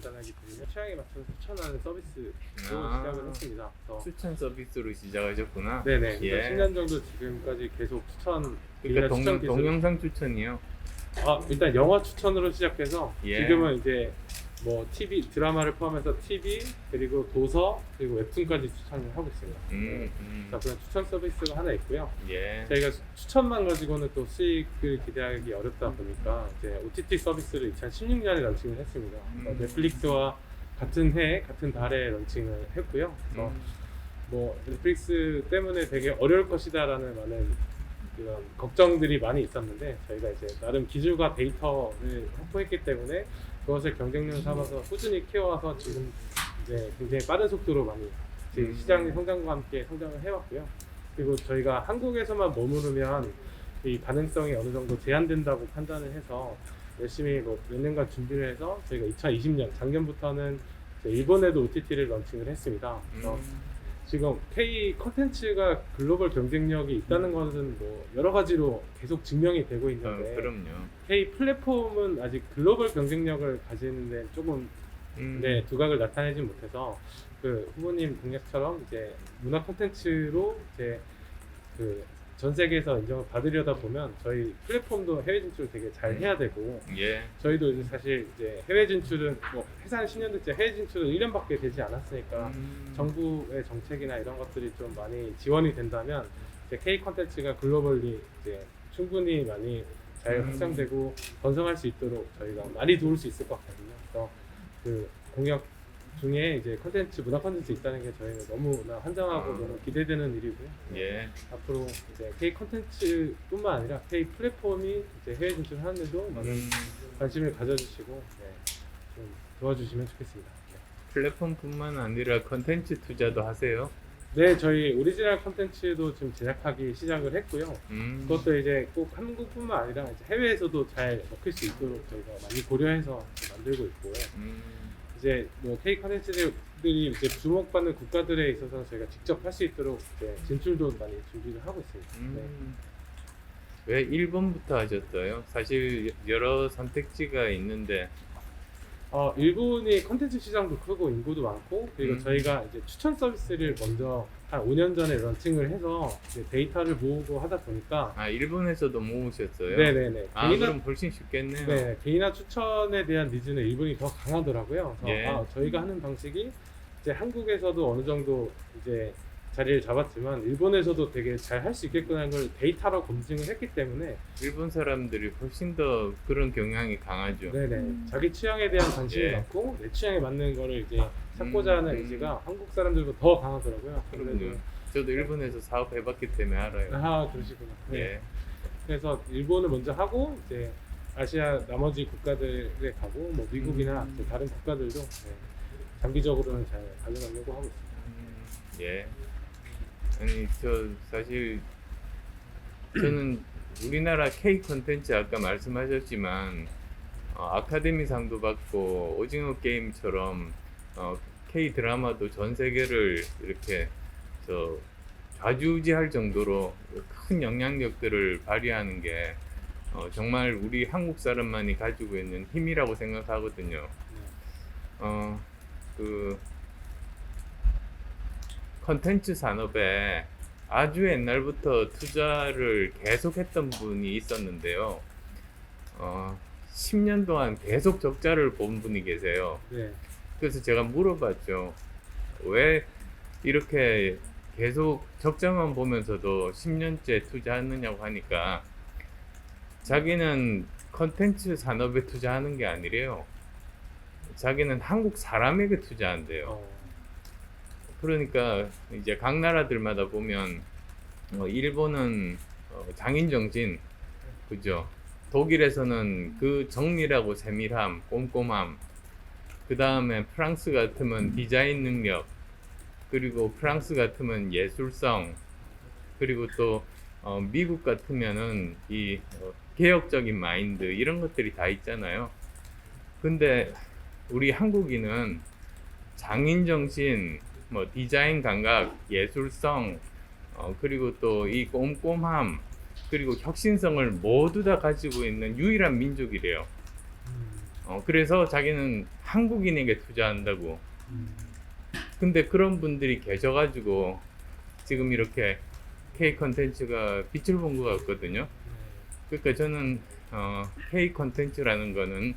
간단하게 드리면 취향에 맞춰서 추천하는 서비스로 아. 시작을 했습니다. 그래서 추천 서비스로 시작하셨구나. 네네. 예. 10년 정도 지금까지 계속 추천 그러니까 동, 추천 기술. 동영상 추천이요. 아, 일단 영화 추천으로 시작해서 예. 지금은 이제 뭐 TV 드라마를 포함해서 TV 그리고 도서 그리고 웹툰까지 추천을 하고 있습니다. 음, 음. 자, 그런 추천 서비스가 하나 있고요. 예. 저희가 수- 추천만 가지고는 또 수익을 기대하기 어렵다 보니까 이제 OTT 서비스를 2016년에 런칭을 했습니다. 그래서 음. 넷플릭스와 같은 해, 같은 달에 런칭을 했고요. 그래서 음. 뭐 넷플릭스 때문에 되게 어려울 것이다라는 많은 이런 걱정들이 많이 있었는데 저희가 이제 나름 기술과 데이터를 확보했기 때문에 그것을 경쟁력 삼아서 꾸준히 키워와서 지금 이제 굉장히 빠른 속도로 많이 음. 시장의 성장과 함께 성장을 해왔고요. 그리고 저희가 한국에서만 머무르면 이 가능성이 어느 정도 제한된다고 판단을 해서 열심히 뭐 몇 년간 준비를 해서 저희가 2020년 작년부터는 일본에도 OTT를 런칭을 했습니다. 그래서 음. 지금 K 컨텐츠가 글로벌 경쟁력이 있다는 것은 뭐 여러 가지로 계속 증명이 되고 어, 있는데 그럼요. K 플랫폼은 아직 글로벌 경쟁력을 가지는데 조금 음. 네, 두각을 나타내지 못해서 그 후보님 공약처럼 이제 문화 콘텐츠로 이제 그 전 세계에서 인정을 받으려다 보면 저희 플랫폼도 해외 진출 되게 잘 해야 되고 예. 저희도 이제 사실 이제 해외 진출은 뭐 회사 한 10년 됐지 해외 진출은 1년밖에 되지 않았으니까 음. 정부의 정책이나 이런 것들이 좀 많이 지원이 된다면 이제 K 콘텐츠가 글로벌리 이제 충분히 많이 잘 음. 확장되고 번성할 수 있도록 저희가 많이 도울 수 있을 것 같거든요. 그래서 그 공약 중에 이제 콘텐츠 문화 콘텐츠 있다는 게 저희는 너무나 환장하고 아. 너무 기대되는 일이고요. 예. 앞으로 이제 K 콘텐츠뿐만 아니라 K 플랫폼이 이제 해외 진출하는데도 많은 음. 관심을 가져주시고 네, 좀 도와주시면 좋겠습니다. 네. 플랫폼뿐만 아니라 컨텐츠 투자도 하세요. 네, 저희 오리지널 콘텐츠도 지금 제작하기 시작을 했고요. 음. 그것도 이제 꼭 한국뿐만 아니라 이제 해외에서도 잘 먹힐 수 있도록 저희가 많이 고려해서 만들고 있고요. 음. 이제 뭐 K 콘텐츠들이 이제 주목받는 국가들에 있어서 저희가 직접 할 수 있도록 이제 진출도 많이 준비를 하고 있습니다. 네. 음. 왜 1번부터 하셨어요? 사실 여러 선택지가 있는데 어, 일본이 콘텐츠 시장도 크고 인구도 많고 그리고 음. 저희가 이제 추천 서비스를 먼저 한 5년 전에 런칭을 해서 이제 데이터를 모으고 하다 보니까 아 일본에서도 모으셨어요? 네네네 아 개인화, 그럼 훨씬 쉽겠네요. 네, 개인화 추천에 대한 니즈는 일본이 더 강하더라고요. 그래서 예. 아, 저희가 하는 방식이 이제 한국에서도 어느 정도 이제 자리를 잡았지만 일본에서도 되게 잘 할 수 있겠구나 하는 걸 데이터로 검증을 했기 때문에 일본 사람들이 훨씬 더 그런 경향이 강하죠. 네네 자기 취향에 대한 관심이 예. 많고 내 취향에 맞는 거를 이제 찾고자 하는 음. 의지가 한국 사람들보다 더 강하더라고요. 그럼요. 그래서 저도 일본에서 사업해봤기 때문에 알아요. 아 그러시구나. 네. 예. 그래서 일본을 먼저 하고 이제 아시아 나머지 국가들에 가고 뭐 미국이나 음. 다른 국가들도 네, 장기적으로는 잘 가져가려고 하고 있습니다. 음, 예. 아니 저 사실 저는 우리나라 K 콘텐츠 아까 말씀하셨지만 어, 아카데미 상도 받고 오징어 게임처럼 어, K 드라마도 전 세계를 이렇게 저 좌지우지할 정도로 큰 영향력들을 발휘하는 게 어, 정말 우리 한국 사람만이 가지고 있는 힘이라고 생각하거든요. 네. 어, 그 컨텐츠 산업에 아주 옛날부터 투자를 계속했던 분이 있었는데요. 어, 10년 동안 계속 적자를 본 분이 계세요. 네. 그래서 제가 물어봤죠. 왜 이렇게 계속 적자만 보면서도 10년째 투자했느냐고 하니까 자기는 컨텐츠 산업에 투자하는 게 아니래요. 자기는 한국 사람에게 투자한대요. 어, 그러니까 이제 각 나라들마다 보면 어, 일본은 어, 장인 정신. 그죠? 독일에서는 그 정밀하고 세밀함 꼼꼼함. 그 다음에 프랑스 같으면 디자인 능력. 그리고 프랑스 같으면 예술성. 그리고 또 어, 미국 같으면은 이 어, 개혁적인 마인드 이런 것들이 다 있잖아요. 근데 우리 한국인은 장인 정신 뭐 디자인 감각, 예술성, 어, 그리고 또 이 꼼꼼함, 그리고 혁신성을 모두 다 가지고 있는 유일한 민족이래요. 음, 어, 그래서 자기는 한국인에게 투자한다고. 음. 근데 그런 분들이 계셔가지고 지금 이렇게 K 컨텐츠가 빛을 본 것 같거든요. 그러니까 저는 어, K 컨텐츠라는 거는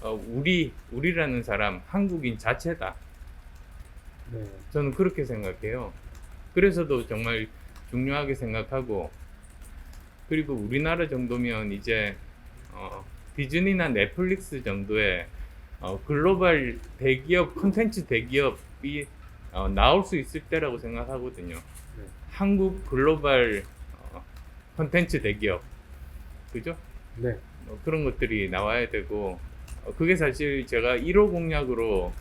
어, 우리 우리라는 사람 한국인 자체다. 네. 저는 그렇게 생각해요. 그래서도 정말 중요하게 생각하고 그리고 우리나라 정도면 이제 어, 디즈니나 넷플릭스 정도의 어, 글로벌 대기업 콘텐츠 대기업이 어, 나올 수 있을 때라고 생각하거든요. 네. 한국 글로벌 어, 콘텐츠 대기업 그죠? 네. 뭐 그런 것들이 나와야 되고 어, 그게 사실 제가 1호 공약으로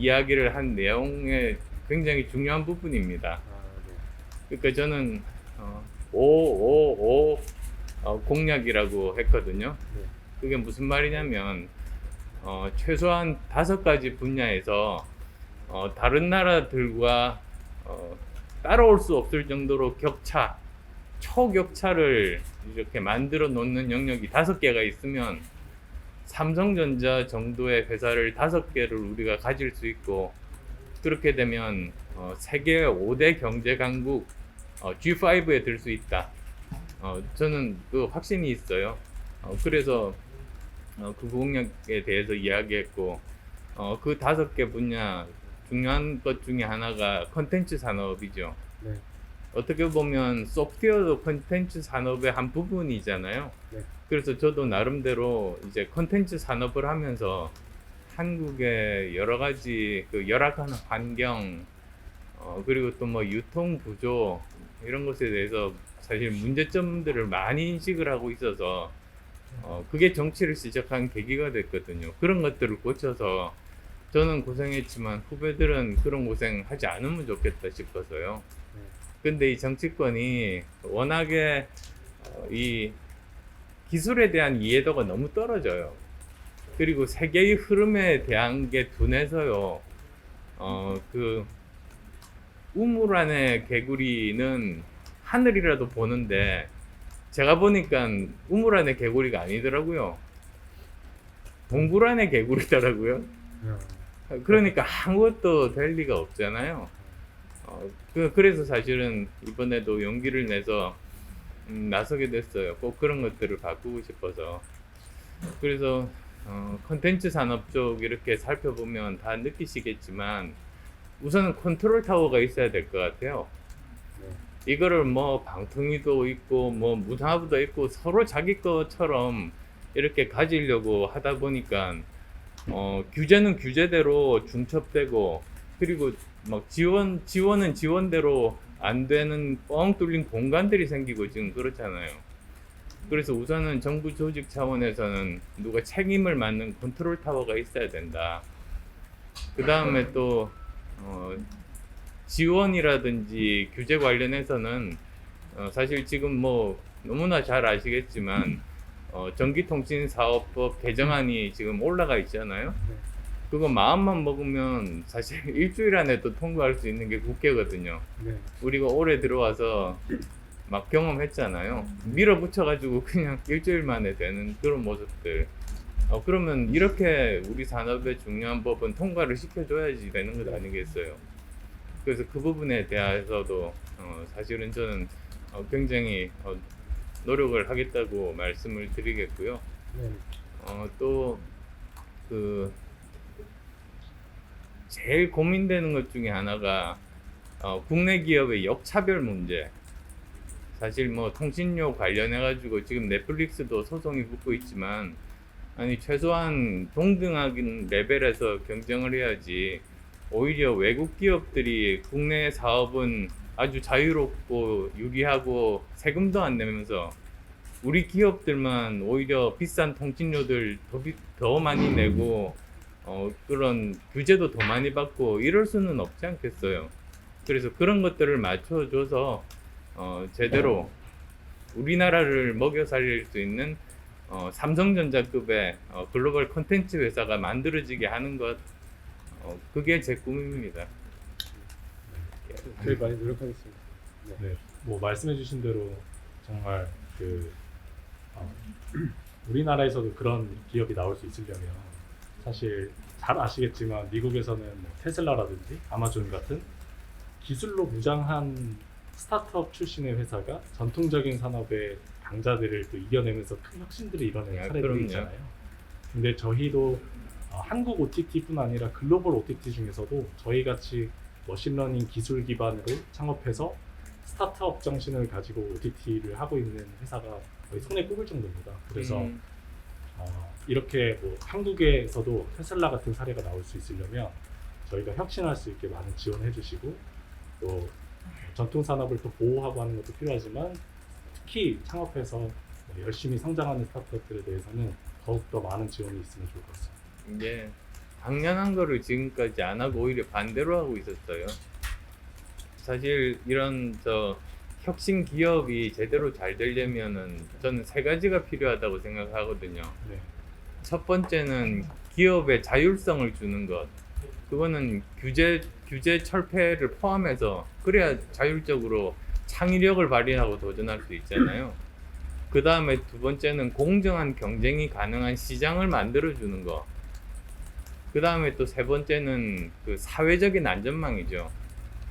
이야기를 한 내용의 굉장히 중요한 부분입니다. 아, 네. 그러니까 저는 어, 555 어, 공약이라고 했거든요. 네. 그게 무슨 말이냐면 어, 최소한 다섯 가지 분야에서 어, 다른 나라들과 어, 따라올 수 없을 정도로 격차, 초격차를 이렇게 만들어 놓는 영역이 다섯 개가 있으면 삼성전자 정도의 회사를 다섯 개를 우리가 가질 수 있고 그렇게 되면 어, 세계 5대 경제 강국 어, G5에 들 수 있다. 어, 저는 그 확신이 있어요. 어, 그래서 어, 그 공약에 대해서 이야기했고 어, 그 다섯 개 분야 중요한 것 중에 하나가 컨텐츠 산업이죠. 네. 어떻게 보면 소프트웨어도 컨텐츠 산업의 한 부분이잖아요. 네. 그래서 저도 나름대로 이제 컨텐츠 산업을 하면서 한국의 여러 가지 그 열악한 환경 어, 그리고 또 뭐 유통 구조 이런 것에 대해서 사실 문제점들을 많이 인식을 하고 있어서 어, 그게 정치를 시작한 계기가 됐거든요. 그런 것들을 고쳐서 저는 고생했지만 후배들은 그런 고생 하지 않으면 좋겠다 싶어서요. 네. 근데 이 정치권이 워낙에 어, 이 기술에 대한 이해도가 너무 떨어져요. 그리고 세계의 흐름에 대한 게 둔해서요. 어, 그 우물 안에 개구리는 하늘이라도 보는데 제가 보니까 우물 안에 개구리가 아니더라고요. 동굴 안에 개구리더라고요. 아, 그러니까 아무것도 될 리가 없잖아요. 어, 그, 그래서 사실은 이번에도 용기를 내서 음, 나서게 됐어요. 꼭 그런 것들을 바꾸고 싶어서. 그래서 어, 컨텐츠 산업 쪽 이렇게 살펴보면 다 느끼시겠지만 우선은 컨트롤 타워가 있어야 될 것 같아요. 네. 이거를 뭐 방통위도 있고 뭐 문화부도 있고 서로 자기 것처럼 이렇게 가지려고 하다 보니까 어, 규제는 규제대로 중첩되고 그리고 막 지원 지원은 지원대로 안 되는 뻥 뚫린 공간들이 생기고 지금 그렇잖아요. 그래서 우선은 정부 조직 차원에서는 누가 책임을 맡는 컨트롤 타워가 있어야 된다. 그 다음에 또 어, 지원이라든지 규제 관련해서는 어, 사실 지금 뭐 너무나 잘 아시겠지만 어, 전기통신사업법 개정안이 지금 올라가 있잖아요. 네. 그거 마음만 먹으면 사실 일주일 안에 또 통과할 수 있는 게 국회거든요. 네. 우리가 올해 들어와서 막 경험했잖아요. 밀어붙여가지고 그냥 일주일 만에 되는 그런 모습들. 어, 그러면 이렇게 우리 산업의 중요한 법은 통과를 시켜줘야지 되는 것 아니겠어요. 그래서 그 부분에 대해서도 어, 사실은 저는 어, 굉장히 어, 노력을 하겠다고 말씀을 드리겠고요. 네. 어, 또, 그, 제일 고민되는 것 중에 하나가, 어, 국내 기업의 역차별 문제. 사실 뭐 통신료 관련해 가지고 지금 넷플릭스도 소송이 붙고 있지만, 아니, 최소한 동등한 레벨에서 경쟁을 해야지, 오히려 외국 기업들이 국내 사업은 아주 자유롭고 유리하고 세금도 안 내면서 우리 기업들만 오히려 비싼 통신료들 더, 비- 더 많이 내고 어, 그런 규제도 더 많이 받고 이럴 수는 없지 않겠어요. 그래서 그런 것들을 맞춰줘서 어, 제대로 우리나라를 먹여 살릴 수 있는 어, 삼성전자급의 어, 글로벌 콘텐츠 회사가 만들어지게 하는 것 어, 그게 제 꿈입니다. 저희 많이 노력하겠습니다. 네, 뭐 말씀해주신 대로 정말 그 어, 우리나라에서도 그런 기업이 나올 수 있으려면 사실 잘 아시겠지만 미국에서는 뭐 테슬라라든지 아마존 같은 기술로 무장한 스타트업 출신의 회사가 전통적인 산업의 강자들을 또 이겨내면서 큰 혁신들을 이뤄낸 야, 사례들이 그럼요. 있잖아요. 근데 저희도 어, 한국 OTT뿐 아니라 글로벌 OTT 중에서도 저희 같이 머신러닝 기술 기반으로 창업해서 스타트업 정신을 가지고 OTT를 하고 있는 회사가 거의 손에 꼽을 정도입니다. 그래서 음, 어, 이렇게 뭐 한국에서도 테슬라 같은 사례가 나올 수 있으려면 저희가 혁신할 수 있게 많은 지원해 주시고 또 전통 산업을 또 보호하고 하는 것도 필요하지만 특히 창업해서 뭐 열심히 성장하는 스타트업들에 대해서는 더욱더 많은 지원이 있으면 좋을 것 같습니다. 이제 당연한 거를 지금까지 안 하고 오히려 반대로 하고 있었어요. 사실 이런 저 혁신 기업이 제대로 잘 되려면은 저는 세 가지가 필요하다고 생각하거든요. 네. 첫 번째는 기업의 자율성을 주는 것. 그거는 규제 규제 철폐를 포함해서 그래야 자율적으로 창의력을 발휘하고 도전할 수 있잖아요. 그 다음에 두 번째는 공정한 경쟁이 가능한 시장을 만들어 주는 거. 그 다음에 또 세 번째는 그 사회적인 안전망이죠.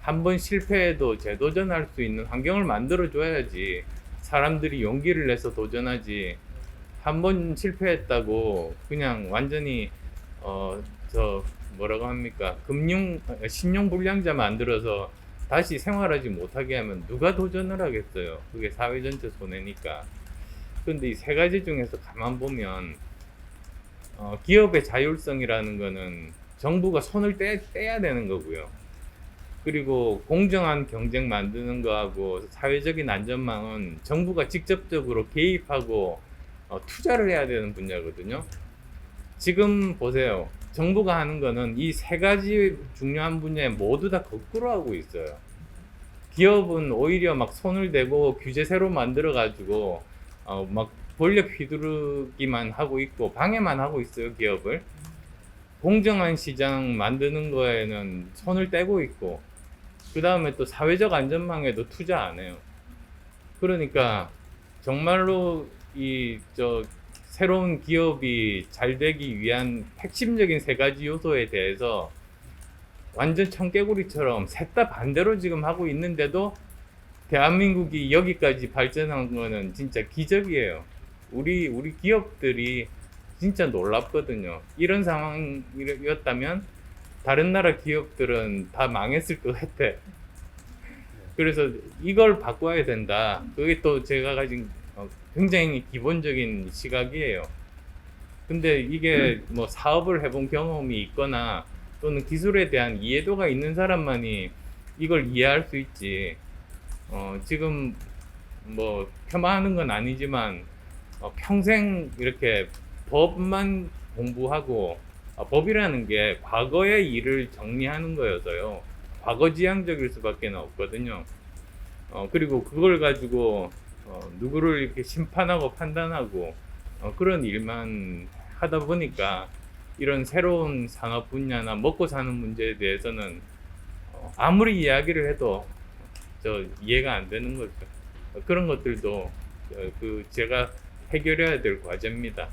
한 번 실패해도 재도전할 수 있는 환경을 만들어 줘야지 사람들이 용기를 내서 도전하지. 한 번 실패했다고 그냥 완전히 어 저 뭐라고 합니까? 금융 어, 신용 불량자 만들어서 다시 생활하지 못하게 하면 누가 도전을 하겠어요? 그게 사회 전체 손해니까. 근데 이 세 가지 중에서 가만 보면 어, 기업의 자율성이라는 거는 정부가 손을 떼, 떼야 되는 거고요 그리고 공정한 경쟁 만드는 거하고 사회적인 안전망은 정부가 직접적으로 개입하고 어, 투자를 해야 되는 분야거든요. 지금 보세요. 정부가 하는 거는 이 세 가지 중요한 분야에 모두 다 거꾸로 하고 있어요. 기업은 오히려 막 손을 대고 규제 새로 만들어 가지고 어, 막 권력 휘두르기만 하고 있고 방해만 하고 있어요 기업을. 공정한 시장 만드는 거에는 손을 떼고 있고 그 다음에 또 사회적 안전망에도 투자 안 해요. 그러니까 정말로 이 저 새로운 기업이 잘 되기 위한 핵심적인 세 가지 요소에 대해서 완전 청개구리처럼 셋 다 반대로 지금 하고 있는데도 대한민국이 여기까지 발전한 거는 진짜 기적이에요. 우리 우리 기업들이 진짜 놀랍거든요. 이런 상황이었다면 다른 나라 기업들은 다 망했을 것 같아. 그래서 이걸 바꿔야 된다. 그게 또 제가 가진 어, 굉장히 기본적인 시각이에요. 근데 이게 뭐 사업을 해본 경험이 있거나 또는 기술에 대한 이해도가 있는 사람만이 이걸 이해할 수 있지. 어, 지금 뭐 폄하하는 건 아니지만 어, 평생 이렇게 법만 공부하고 어, 법이라는 게 과거의 일을 정리하는 거여서요. 과거 지향적일 수밖에 없거든요. 어, 그리고 그걸 가지고 어, 누구를 이렇게 심판하고 판단하고 어, 그런 일만 하다 보니까 이런 새로운 산업 분야나 먹고 사는 문제에 대해서는 어, 아무리 이야기를 해도 저 이해가 안 되는 거죠. 어, 그런 것들도 어, 그 제가 해결해야 될 과제입니다.